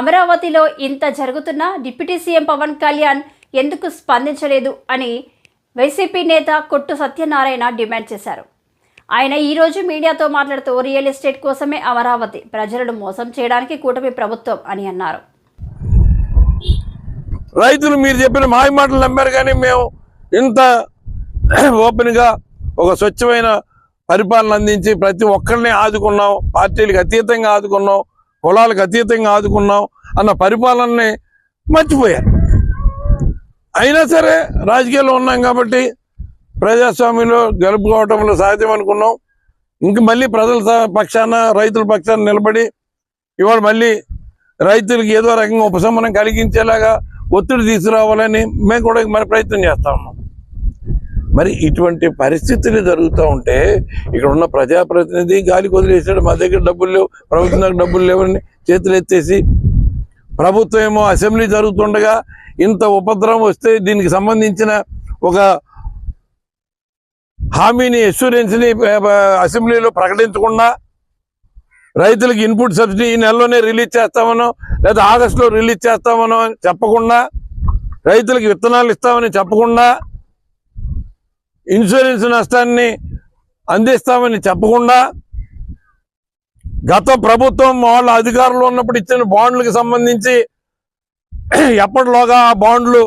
అమరావతిలో ఇంత జరుగుతున్నా డిప్యూటీ సీఎం పవన్ కళ్యాణ్ ఎందుకు స్పందించలేదు అని వైసీపీ నేత కొట్టు సత్యనారాయణ డిమాండ్ చేశారు. ఆయన ఈరోజు మీడియాతో మాట్లాడుతూ రియల్ ఎస్టేట్ కోసమే అమరావతి ప్రజలను మోసం చేయడానికి కూటమి ప్రభుత్వం అని అన్నారు. రైతులు మీరు చెప్పిన మాయ మాటలు నమ్మారు కానీ మేము ఇంత ఓపెన్గా ఒక స్వచ్ఛమైన పరిపాలన అందించి ప్రతి ఒక్కరిని ఆదుకున్నాం పార్టీలకు అతీతంగా ఆదుకున్నాం. కులాలకు అతీతంగా ఆదుకున్నాం అన్న పరిపాలనని మర్చిపోయారు. అయినా సరే రాజకీయాల్లో ఉన్నాం కాబట్టి ప్రజాస్వామ్యంలో గెలుపుకోవటంలో సాధ్యం అనుకున్నాం. ఇంక మళ్ళీ ప్రజల పక్షాన రైతుల పక్షాన నిలబడి ఇవాళ మళ్ళీ రైతులకు ఏదో రకంగా ఉపశమనం కలిగించేలాగా ఒత్తిడి తీసుకురావాలని మేము కూడా మరి ప్రయత్నం చేస్తా ఉన్నాం. మరి ఇటువంటి పరిస్థితులు జరుగుతూ ఉంటే ఇక్కడ ఉన్న ప్రజాప్రతినిధి గాలికి వదిలేసాడు మా దగ్గర డబ్బులు లేవు ప్రభుత్వం దగ్గర డబ్బులు లేవని చేతులు ఎత్తేసి ప్రభుత్వం ఏమో అసెంబ్లీ జరుగుతుండగా ఇంత ఉపద్రవం వస్తే దీనికి సంబంధించిన ఒక హామీని ఎస్యూరెన్స్ని అసెంబ్లీలో ప్రకటించకుండా రైతులకు ఇన్పుట్ సబ్సిడీ ఈ నెలలోనే రిలీజ్ చేస్తామనో లేదా ఆగస్టులో రిలీజ్ చేస్తామనో అని చెప్పకుండా రైతులకు విత్తనాలు ఇస్తామని చెప్పకుండా ఇన్సూరెన్స్ నష్టాన్ని అందిస్తామని చెప్పకుండా గత ప్రభుత్వం వాళ్ళ అధికారంలో ఉన్నప్పుడు ఇచ్చిన బాండ్లకు సంబంధించి ఎప్పటిలోగా ఆ బాండ్లు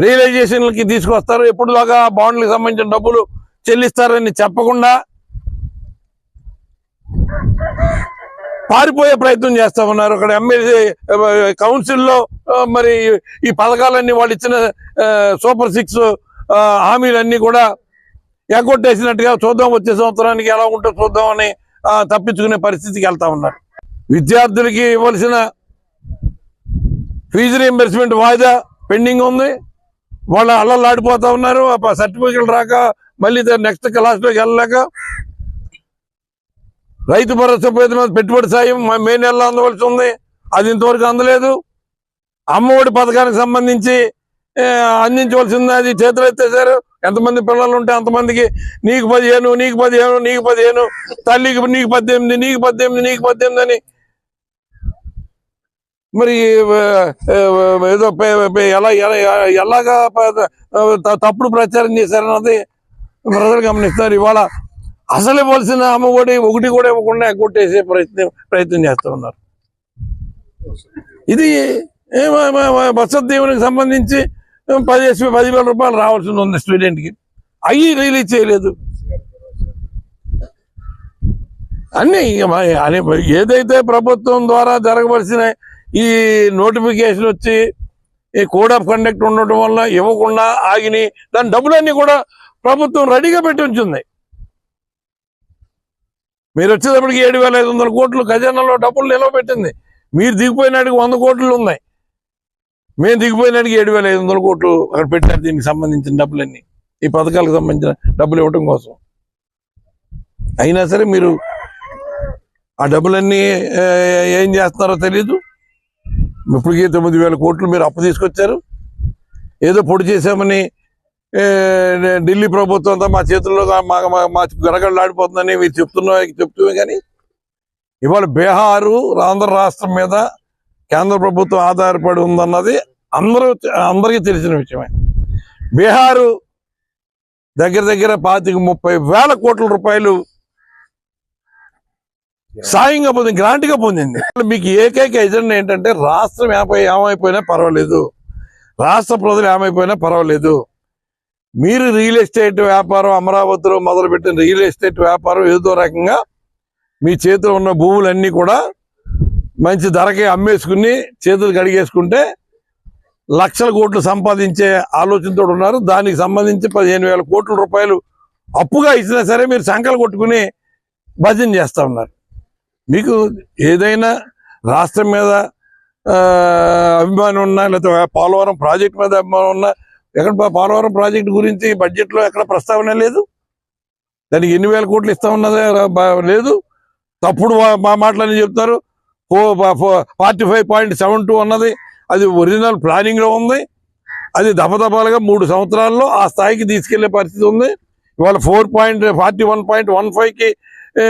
రియలైజేషన్లకి తీసుకొస్తారు ఎప్పటిలోగా ఆ బాండ్లకు సంబంధించిన డబ్బులు చెల్లిస్తారని చెప్పకుండా పారిపోయే ప్రయత్నం చేస్తా ఉన్నారు. అక్కడ ఎమ్మెల్యే కౌన్సిల్లో మరి ఈ పథకాలన్నీ వాళ్ళు ఇచ్చిన సూపర్ సిక్స్ హామీలన్నీ కూడా ఎగ్గొట్టేసినట్టుగా చూద్దాం వచ్చే సంవత్సరానికి ఎలా ఉంటుందో చూద్దామని తప్పించుకునే పరిస్థితికి వెళ్తా ఉన్నారు. విద్యార్థులకి ఇవ్వాల్సిన ఫీజు రీఎంబర్స్మెంట్ వాయిదా పెండింగ్ ఉంది. వాళ్ళు అల్లలు ఉన్నారు. సర్టిఫికేట్లు రాక మళ్ళీ నెక్స్ట్ క్లాస్లోకి వెళ్ళలేక రైతు భరోసా మీద పెట్టుబడి సాయం మే నెలలో అందవలసి ఉంది. అది ఇంతవరకు అందలేదు. అమ్మఒడి పథకానికి సంబంధించి అందించవలసింది అది చేతులు ఎత్తేసారు ఎంతమంది పిల్లలు ఉంటే అంతమందికి నీకు పదిహేను నీకు పదిహేను నీకు పదిహేను తల్లికి నీకు పద్దెనిమిది నీకు పద్దెనిమిది నీకు పద్దెనిమిది అని. మరి ఏదో ఎలా ఎలాగా తప్పుడు ప్రచారం చేశారన్నది ప్రజలు గమనిస్తారు ఇవాళ అసలు ఇవ్వాల్సిన అమ్మఒడి ఒకటి కూడా ఇవ్వకుండా కొట్టేసే ప్రయత్నం ప్రయత్నం చేస్తూ ఉన్నారు. ఇది వసతి దేవునికి సంబంధించి పది పదివేల రూపాయలు రావాల్సి ఉంది స్టూడెంట్కి అవి రిలీజ్ చేయలేదు. అన్నీ ఇక అనే ఏదైతే ప్రభుత్వం ద్వారా జరగవలసిన ఈ నోటిఫికేషన్ వచ్చి ఈ కోడ్ ఆఫ్ కండక్ట్ ఉండటం వల్ల ఇవ్వకుండా ఆగిని దాని డబ్బులన్నీ కూడా ప్రభుత్వం రెడీగా పెట్టి ఉంచింది. మీరు వచ్చేటప్పటికి ఏడు వేల ఐదు వందల కోట్లు ఖజానాలో డబ్బులు నిలవ పెట్టింది. మీరు దిగిపోయినాటికి వంద కోట్లు ఉన్నాయి. మేము దిగిపోయినాటికి ఏడు వేల ఐదు వందల కోట్లు అక్కడ పెట్టారు దీనికి సంబంధించిన డబ్బులన్నీ. ఈ పథకాలకు సంబంధించిన డబ్బులు ఇవ్వటం కోసం. అయినా సరే మీరు ఆ డబ్బులన్నీ ఏం చేస్తున్నారో తెలియదు ఇప్పటికే తొమ్మిది వేల కోట్లు మీరు అప్పు తీసుకొచ్చారు. ఏదో పొడి చేశామని ఢిల్లీ ప్రభుత్వం అంతా మా చేతుల్లో మా మా- గరగళ్ళు ఆడిపోతుందని మీరు చెప్తున్నా చెప్తున్నాం కానీ ఇవాళ బీహారు ఆంధ్ర రాష్ట్రం మీద కేంద్ర ప్రభుత్వం ఆధారపడి ఉందన్నది అందరూ అందరికీ తెలిసిన విషయమే. బీహారు దగ్గర దగ్గర పాతిక ముప్పై వేల కోట్ల రూపాయలు సాయంగా పొందింది గ్రాంట్గా పొందింది. మీకు ఏకైక ఎజెండా ఏంటంటే రాష్ట్రం ఏమైపోయినా పర్వాలేదు. రాష్ట్ర ప్రజలు ఏమైపోయినా పర్వాలేదు. మీరు రియల్ ఎస్టేట్ వ్యాపారం అమరావతిలో మొదలుపెట్టిన రియల్ ఎస్టేట్ వ్యాపారం ఏదో రకంగా మీ చేతిలో ఉన్న భూములన్నీ కూడా మంచి ధరకే అమ్మేసుకుని చేతులు కడిగేసుకుంటే లక్షల కోట్లు సంపాదించే ఆలోచనతో ఉన్నారు. దానికి సంబంధించి పదిహేను వేల కోట్ల రూపాయలు అప్పుగా ఇచ్చినా సరే మీరు సంకలు కొట్టుకుని భజన చేస్తా ఉన్నారు. మీకు ఏదైనా రాష్ట్రం మీద అభిమానం ఉన్నా లేకపోతే పోలవరం ప్రాజెక్ట్ మీద అభిమానం ఉన్నా ఎక్కడ పోలవరం ప్రాజెక్ట్ గురించి బడ్జెట్లో ఎక్కడ ప్రస్తావన లేదు. దానికి ఎన్ని వేల కోట్లు ఇస్తా ఉన్నది లేదు. తప్పుడు మా మాటలని చెప్తారు. Forty five point seven two అన్నది. అది ఒరిజినల్ ప్లానింగ్లో ఉంది. అది దపదపాలుగా మూడు సంవత్సరాల్లో ఆ స్థాయికి తీసుకెళ్ళే పరిస్థితి ఉంది. ఇవాళ four point forty one point one ఫైవ్కి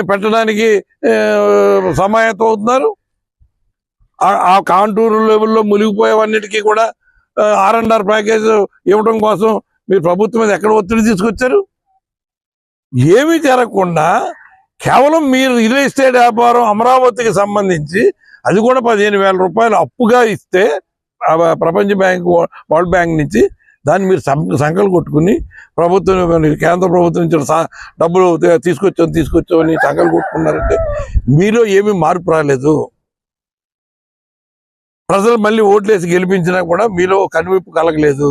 పెట్టడానికి ఏ, సమాయత్తం అవుతున్నారు. ఆ- ఆ కాంటూరు లెవెల్లో మునిగిపోయేవన్నిటికీ కూడా ఆర్ అండ్ ఆర్ ప్యాకేజ్ ఇవ్వడం కోసం మీరు ప్రభుత్వం మీద ఎక్కడ ఒత్తిడి తీసుకొచ్చారు? ఏమీ జరగకుండా కేవలం మీరు రియల్ ఎస్టేట్ వ్యాపారం అమరావతికి సంబంధించి అది కూడా పదిహేను వేల రూపాయలు అప్పుగా ఇస్తే ప్రపంచ బ్యాంక్ వరల్డ్ బ్యాంక్ నుంచి దాన్ని మీరు సం- సంకలు కొట్టుకుని ప్రభుత్వం కేంద్ర ప్రభుత్వం నుంచి డబ్బులు తీ- తీసుకొచ్చాం తీసుకొచ్చాం సంకలు కొట్టుకున్నారంటే మీలో ఏమీ మార్పు రాలేదు. ప్రజలు మళ్ళీ ఓట్లేసి గెలిపించినా కూడా మీలో కనువిప్పు కలగలేదు.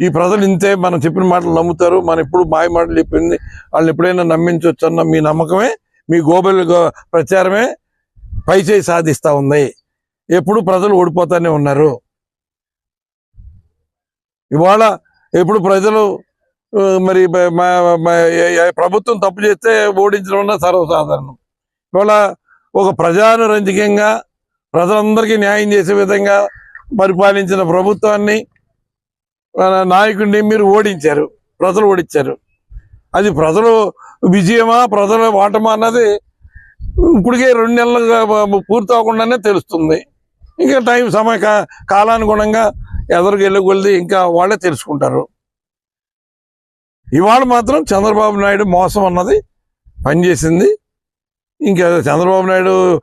ఈ ప్రజలు ఇంతే మనం చెప్పిన మాటలు నమ్ముతారు. మనం ఎప్పుడు మాయ మాటలు చెప్పింది వాళ్ళని ఎప్పుడైనా నమ్మించవచ్చు అన్న మీ నమ్మకమే మీ గోబెల్ ప్రచారమే పైచేయి సాధిస్తూ ఉంది. ఎప్పుడు ప్రజలు ఓడిపోతానే ఉన్నారు. ఇవాళ ఎప్పుడు ప్రజలు మరి మా- ప్రభుత్వం తప్పు చేస్తే ఓడించడం అన్న సర్వసాధారణం. ఇవాళ ఒక ప్రజానురంజకంగా ప్రజలందరికీ న్యాయం చేసే విధంగా పరిపాలించిన ప్రభుత్వాన్ని నాయకుడిని మీరు ఓడించారు. ప్రజలు ఓడించారు. అది ప్రజలు విజయమా ప్రజల ఓటమా అన్నది ఇప్పటికే రెండు నెలలు పూర్తి అవ్వకుండానే తెలుస్తుంది. ఇంకా టైం సమయ కా- కాలానుగుణంగా ఎదరికి వెళ్ళి ఇంకా వాళ్ళే తెలుసుకుంటారు. ఇవాళ మాత్రం చంద్రబాబు నాయుడు మోసం అన్నది పనిచేసింది. ఇంకా చంద్రబాబు నాయుడు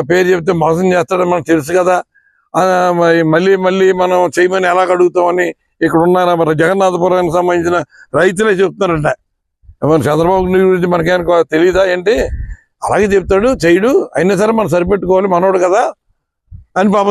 పేరు చెప్తే మోసం చేస్తాడని మనకు తెలుసు కదా. మళ్ళీ మళ్ళీ మనం చేయమని ఎలా అడుగుతామని ఇక్కడ ఉన్న మన జగన్నాథపురానికి సంబంధించిన రైతులే చెప్తున్నారంట. మన చంద్రబాబు గురించి మనకేమో తెలియదా ఏంటి? అలాగే చెప్తాడు చేయడు అయినా సరే మనం సరిపెట్టుకోవాలి మనోడు కదా అని పాప